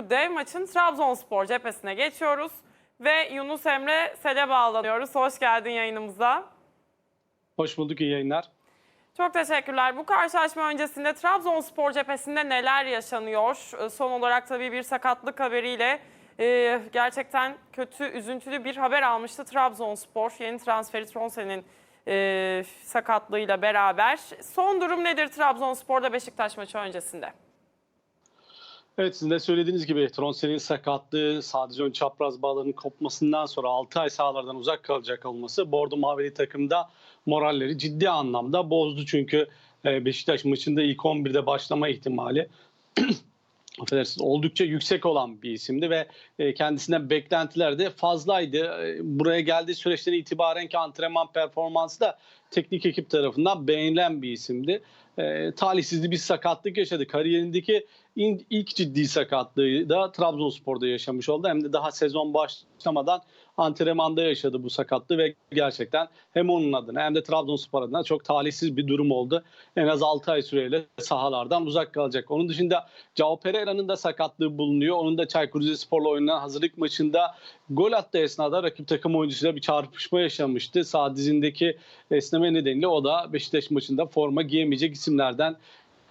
bu dev maçın Trabzonspor cephesine geçiyoruz. Ve Yunus Emre Sel'e bağlanıyoruz. Hoş geldin yayınımıza. Hoş bulduk, iyi yayınlar. Çok teşekkürler. Bu karşılaşma öncesinde Trabzonspor cephesinde neler yaşanıyor? Ee, Son olarak tabii bir sakatlık haberiyle e, gerçekten kötü, üzüntülü bir haber almıştı Trabzonspor. Yeni transferi Tronsen'in e, sakatlığıyla beraber. Son durum nedir Trabzonspor'da Beşiktaş maçı öncesinde? Evet sizin de söylediğiniz gibi Tronsel'in sakatlığı, sadece ön çapraz bağlarının kopmasından sonra 6 ay sahalardan uzak kalacak olması Bordo Mavili takımda moralleri ciddi anlamda bozdu. Çünkü e, Beşiktaş maçında ilk 11'de başlama ihtimali affedersiniz, oldukça yüksek olan bir isimdi ve e, kendisinden beklentiler de fazlaydı. E, Buraya geldiği süreçten itibaren ki antrenman performansı da teknik ekip tarafından beğenilen bir isimdi. E, talihsiz bir sakatlık yaşadı. Kariyerindeki in- ilk ciddi sakatlığı da Trabzonspor'da yaşamış oldu. Hem de daha sezon başlamadan antrenmanda yaşadı bu sakatlığı ve gerçekten hem onun adına hem de Trabzonspor adına çok talihsiz bir durum oldu. En az 6 ay süreyle sahalardan uzak kalacak. Onun dışında Cao Pereira'nın da sakatlığı bulunuyor. Onun da Çaykur Rizespor'la oynanan hazırlık maçında gol attığı esnada rakip takım oyuncusuyla bir çarpışma yaşamıştı. Sağ dizindeki esneme nedeniyle o da Beşiktaş maçında forma giyemeyecek isimlerden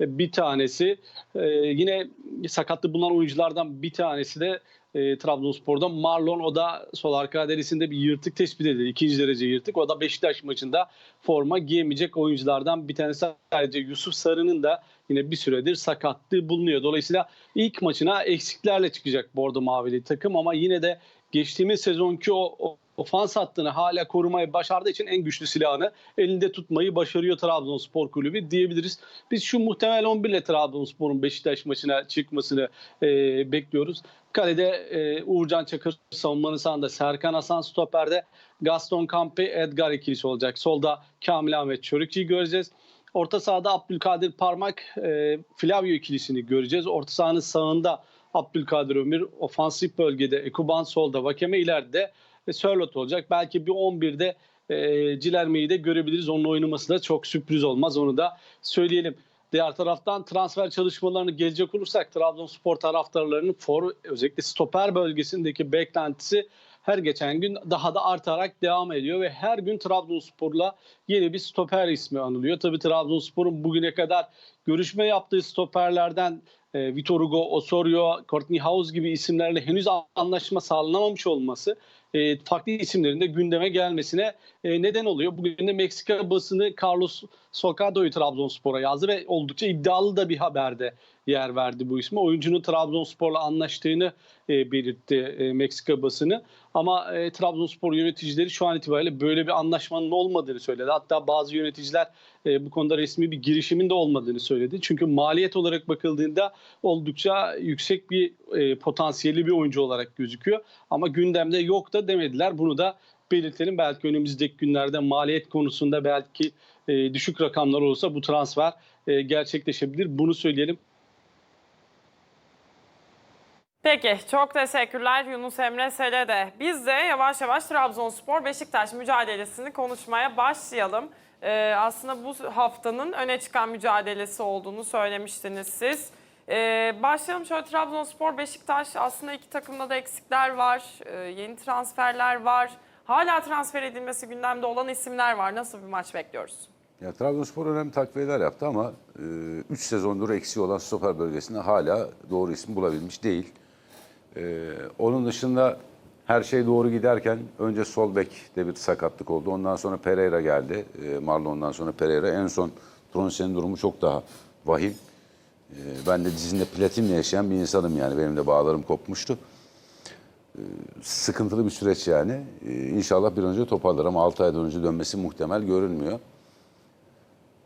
bir tanesi. Ee, yine sakatlı bulunan oyunculardan bir tanesi de e, Trabzonspor'da Marlon o da sol arka derisinde bir yırtık tespit edildi. İkinci derece yırtık. O da Beşiktaş maçında forma giyemeyecek oyunculardan bir tanesi. Sadece Yusuf Sarı'nın da yine bir süredir sakatlığı bulunuyor. Dolayısıyla ilk maçına eksiklerle çıkacak Bordo Mavili takım ama yine de geçtiğimiz sezonki o, o ofans hattını hala korumayı başardığı için en güçlü silahını elinde tutmayı başarıyor Trabzonspor Kulübü diyebiliriz. Biz şu muhtemel 11 ile Trabzonspor'un Beşiktaş maçına çıkmasını e, bekliyoruz. Kalede e, Uğurcan Çakır savunmanın sağında Serkan Hasan stoperde Gaston Campe Edgar ikilisi olacak. Solda Kamil Ahmet Çörükçü'yü göreceğiz. Orta sahada Abdülkadir Parmak e, Flavio ikilisini göreceğiz. Orta sahanın sağında Abdülkadir Ömür ofansif bölgede Ekuban solda Vakeme ileride ve Sörlot olacak. Belki bir 11'de e, Cilerme'yi de görebiliriz. Onun oynaması da çok sürpriz olmaz. Onu da söyleyelim. Diğer taraftan transfer çalışmalarını gelecek olursak Trabzonspor taraftarlarının for, özellikle stoper bölgesindeki beklentisi her geçen gün daha da artarak devam ediyor ve her gün Trabzonspor'la yeni bir stoper ismi anılıyor. Tabii Trabzonspor'un bugüne kadar görüşme yaptığı stoperlerden e, Vitor Hugo, Osorio, Courtney House gibi isimlerle henüz anlaşma sağlanamamış olması e, farklı isimlerin de gündeme gelmesine e, neden oluyor. Bugün de Meksika basını Carlos Socado'yu Trabzonspor'a yazdı ve oldukça iddialı da bir haberde yer verdi bu isme. Oyuncunun Trabzonspor'la anlaştığını e, belirtti e, Meksika basını. Ama e, Trabzonspor yöneticileri şu an itibariyle böyle bir anlaşmanın olmadığını söyledi. Hatta bazı yöneticiler e, bu konuda resmi bir girişimin de olmadığını söyledi. Çünkü maliyet olarak bakıldığında oldukça yüksek bir e, potansiyelli bir oyuncu olarak gözüküyor. Ama gündemde yok da demediler. Bunu da belirtelim. Belki önümüzdeki günlerde maliyet konusunda belki e, düşük rakamlar olursa bu transfer e, gerçekleşebilir. Bunu söyleyelim. Peki çok teşekkürler Yunus Emre Sel'e de. Biz de yavaş yavaş Trabzonspor Beşiktaş mücadelesini konuşmaya başlayalım. Ee, aslında bu haftanın öne çıkan mücadelesi olduğunu söylemiştiniz siz. Ee, başlayalım şöyle Trabzonspor Beşiktaş aslında iki takımda da eksikler var. Ee, yeni transferler var. Hala transfer edilmesi gündemde olan isimler var. Nasıl bir maç bekliyoruz? Ya Trabzonspor önemli takviyeler yaptı ama 3 sezondur eksiği olan stoper bölgesinde hala doğru isim bulabilmiş değil. E, onun dışında her şey doğru giderken önce sol bekte bir sakatlık oldu. Ondan sonra Pereira geldi. E, Marlon'dan sonra Pereira. En son Tronsen'in durumu çok daha vahim. E, ben de dizinde platinle yaşayan bir insanım yani. Benim de bağlarım kopmuştu. E, sıkıntılı bir süreç yani. E, inşallah bir önce toparlar ama 6 aydan önce dönmesi muhtemel görünmüyor.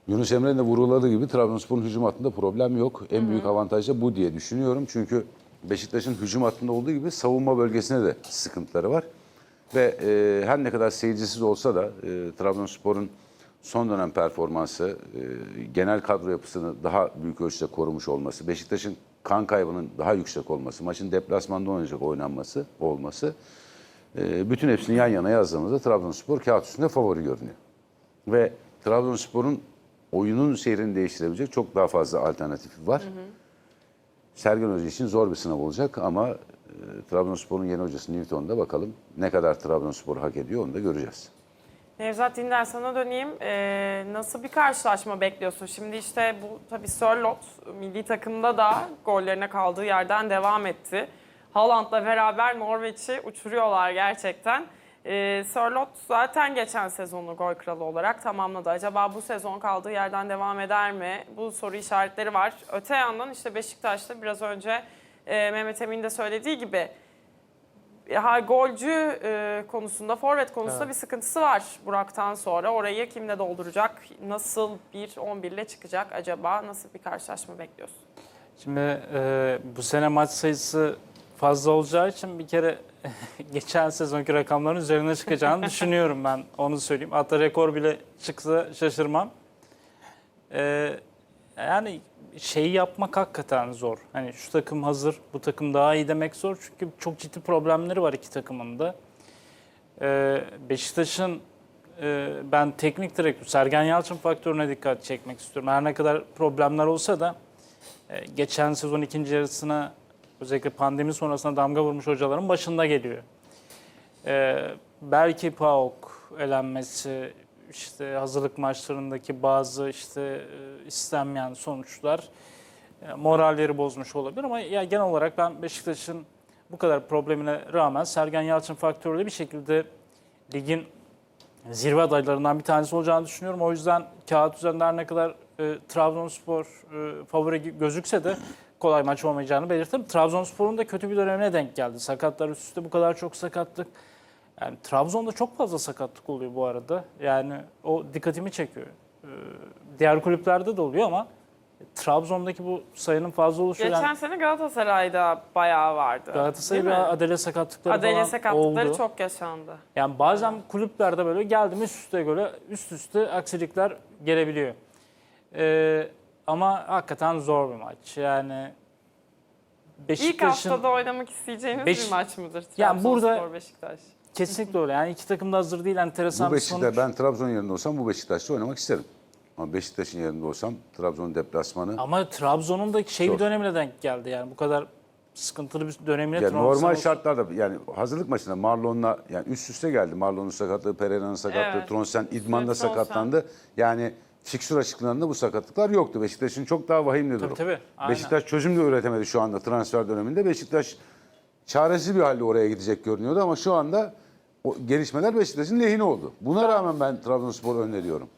Yunus Emre'nin de vuruladığı gibi Trabzonspor'un hücum hattında problem yok. En büyük avantaj da bu diye düşünüyorum. Çünkü Beşiktaş'ın hücum hattında olduğu gibi savunma bölgesinde de sıkıntıları var. Ve e, her ne kadar seyircisiz olsa da e, Trabzonspor'un son dönem performansı, e, genel kadro yapısını daha büyük ölçüde korumuş olması, Beşiktaş'ın kan kaybının daha yüksek olması, maçın deplasmanda oynayacak oynanması olması, e, bütün hepsini yan yana yazdığımızda Trabzonspor kağıt üstünde favori görünüyor. Ve Trabzonspor'un oyunun seyrini değiştirebilecek çok daha fazla alternatifi var. Sergen Hoca için zor bir sınav olacak ama e, Trabzonspor'un yeni hocası Newton'da bakalım ne kadar Trabzonspor hak ediyor onu da göreceğiz. Nevzat Dindar sana döneyim. Ee, nasıl bir karşılaşma bekliyorsun? Şimdi işte bu tabii Sörlot milli takımda da gollerine kaldığı yerden devam etti. Haaland'la beraber Norveç'i uçuruyorlar gerçekten. Ee, Sörlot zaten geçen sezonu gol kralı olarak tamamladı. Acaba bu sezon kaldığı yerden devam eder mi? Bu soru işaretleri var. Öte yandan işte Beşiktaş'ta biraz önce e, Mehmet Emin de söylediği gibi ha, golcü e, konusunda, forvet konusunda bir sıkıntısı var Burak'tan sonra. Orayı kimle dolduracak? Nasıl bir 11 ile çıkacak acaba? Nasıl bir karşılaşma bekliyorsun? Şimdi e, bu sene maç sayısı fazla olacağı için bir kere geçen sezonki rakamların üzerine çıkacağını düşünüyorum ben. Onu söyleyeyim. Hatta rekor bile çıksa şaşırmam. E, yani şeyi yapmak hakikaten zor. Hani şu takım hazır, bu takım daha iyi demek zor. Çünkü çok ciddi problemleri var iki takımın da. E, Beşiktaş'ın e, ben teknik direktör Sergen Yalçın faktörüne dikkat çekmek istiyorum. Her ne kadar problemler olsa da e, geçen sezon ikinci yarısına özellikle pandemi sonrasında damga vurmuş hocaların başında geliyor. E, belki PAOK elenmesi, işte hazırlık maçlarındaki bazı işte e, istenmeyen sonuçlar e, moralleri bozmuş olabilir ama ya genel olarak ben Beşiktaş'ın bu kadar problemine rağmen Sergen Yalçın faktörüyle bir şekilde ligin zirve adaylarından bir tanesi olacağını düşünüyorum. O yüzden kağıt üzerinde ne kadar e, Trabzonspor e, favori gözükse de kolay maç olmayacağını belirtirim. Trabzonspor'un da kötü bir dönemine denk geldi. Sakatlar üst üste bu kadar çok sakatlık. Yani Trabzon'da çok fazla sakatlık oluyor bu arada. Yani o dikkatimi çekiyor. E, diğer kulüplerde de oluyor ama Trabzon'daki bu sayının fazla oluşu Geçen yani sene Galatasaray'da bayağı vardı. Galatasaray'da Değil mi? Adele sakatlıkları Adele falan sakatlıkları oldu. çok yaşandı. Yani bazen kulüplerde böyle geldi mi üst üste göre üst üste aksilikler gelebiliyor. Ee, ama hakikaten zor bir maç. Yani İlk Beşiktaş'ın haftada oynamak isteyeceğiniz Beş- bir maç mıdır? Yani burada- Trabzonspor Beşiktaş. kesinlikle öyle. Yani iki takım da hazır değil. Enteresan Bu bir Beşiktaş, sonuç. ben Trabzon yerinde olsam bu Beşiktaş'ta oynamak isterim. Ama Beşiktaş'ın yerinde olsam Trabzon deplasmanı Ama Trabzon'un da şey bir Zor. dönemine denk geldi. Yani bu kadar sıkıntılı bir dönemine Yani Trabzon normal olsa- şartlarda yani hazırlık maçında Marlon'la yani üst üste geldi. Marlon'un sakatlığı, Pereira'nın sakatlığı, Evet. Tronsen idmanda Tronsen. sakatlandı. Yani fikstür açıklarında bu sakatlıklar yoktu. Beşiktaş'ın çok daha vahimli durum. tabii. Aynen. Beşiktaş çözüm de üretemedi şu anda transfer döneminde. Beşiktaş çaresiz bir halde oraya gidecek görünüyordu ama şu anda o gelişmeler Beşiktaş'ın lehine oldu. Buna rağmen ben Trabzonspor'u öneriyorum.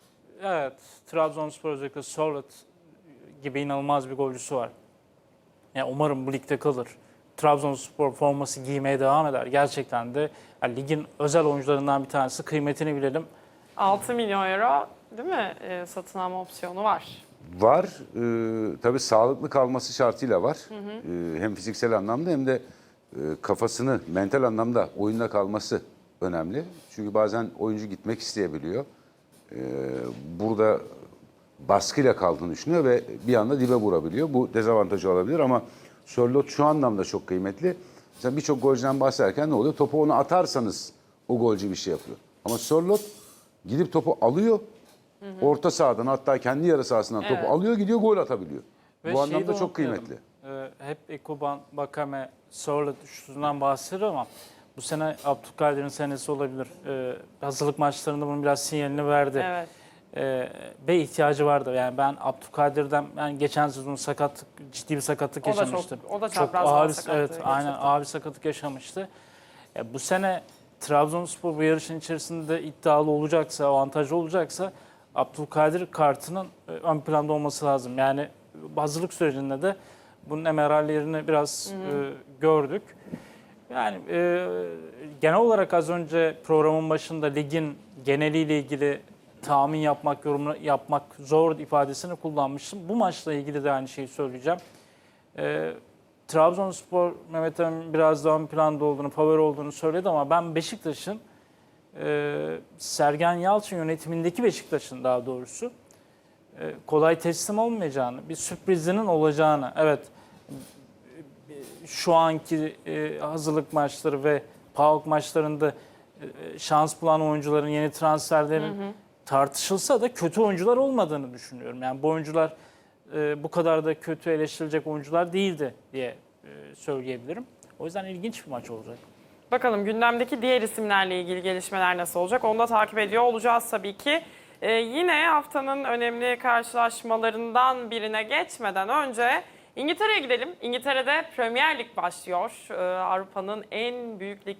Evet, Trabzonspor özellikle Sorloth gibi inanılmaz bir golcüsü var. Yani umarım bu ligde kalır. Trabzonspor forması giymeye devam eder. Gerçekten de yani ligin özel oyuncularından bir tanesi. Kıymetini bilelim. 6 milyon euro değil mi? Ee, satın alma opsiyonu var. Var. E, tabii sağlıklı kalması şartıyla var. E, hem fiziksel anlamda hem de e, kafasını mental anlamda oyunda kalması önemli. Çünkü bazen oyuncu gitmek isteyebiliyor. E, burada baskıyla kaldığını düşünüyor ve bir anda dibe vurabiliyor. Bu dezavantajı olabilir ama Sörloth şu anlamda çok kıymetli. Mesela birçok golcüden bahsederken ne oluyor? Topu ona atarsanız o golcü bir şey yapıyor. Ama Sörloth gidip topu alıyor. Orta sahadan hatta kendi yarı sahasından topu Evet. alıyor gidiyor gol atabiliyor. Ve Bu anlamda çok kıymetli. Ee, hep Ekuban, Bakame, Sorloth üçlüsünden bahsedilir ama bu sene Abdülkadir'in senesi olabilir. Ee, hazırlık maçlarında bunun biraz sinyalini verdi. Evet. Ee, ve ihtiyacı vardı. Yani ben Abdülkadir'den ben geçen sezon sakatlık ciddi bir sakatlık O da çok- yaşamıştı. o da Çok ağır, sakatlığı evet, aynen ağır bir sakatlık yaşamıştı. E, bu sene Trabzonspor bu yarışın içerisinde iddialı olacaksa, avantajlı olacaksa Abdülkadir kartının e, ön planda olması lazım. Yani hazırlık sürecinde de bunun emerallerini biraz e, gördük. Yani e, genel olarak az önce programın başında ligin geneliyle ilgili tahmin yapmak, yorum yapmak zor ifadesini kullanmıştım. Bu maçla ilgili de aynı şeyi söyleyeceğim. E, Trabzonspor Mehmet Emin biraz daha ön planda olduğunu, favori olduğunu söyledi ama ben Beşiktaş'ın e, Sergen Yalçın yönetimindeki Beşiktaş'ın daha doğrusu e, kolay teslim olmayacağını, bir sürprizinin olacağını, evet şu anki e, hazırlık maçları ve PAOK maçlarında e, şans bulan oyuncuların yeni transferlerin tartışılsa da kötü oyuncular olmadığını düşünüyorum. Yani bu oyuncular e, bu kadar da kötü eleştirilecek oyuncular değildi diye e, söyleyebilirim. O yüzden ilginç bir maç olacak. Bakalım gündemdeki diğer isimlerle ilgili gelişmeler nasıl olacak? Onu da takip ediyor olacağız tabii ki. Ee, yine haftanın önemli karşılaşmalarından birine geçmeden önce İngiltere'ye gidelim. İngiltere'de Premier Lig başlıyor. Ee, Avrupa'nın en büyük lig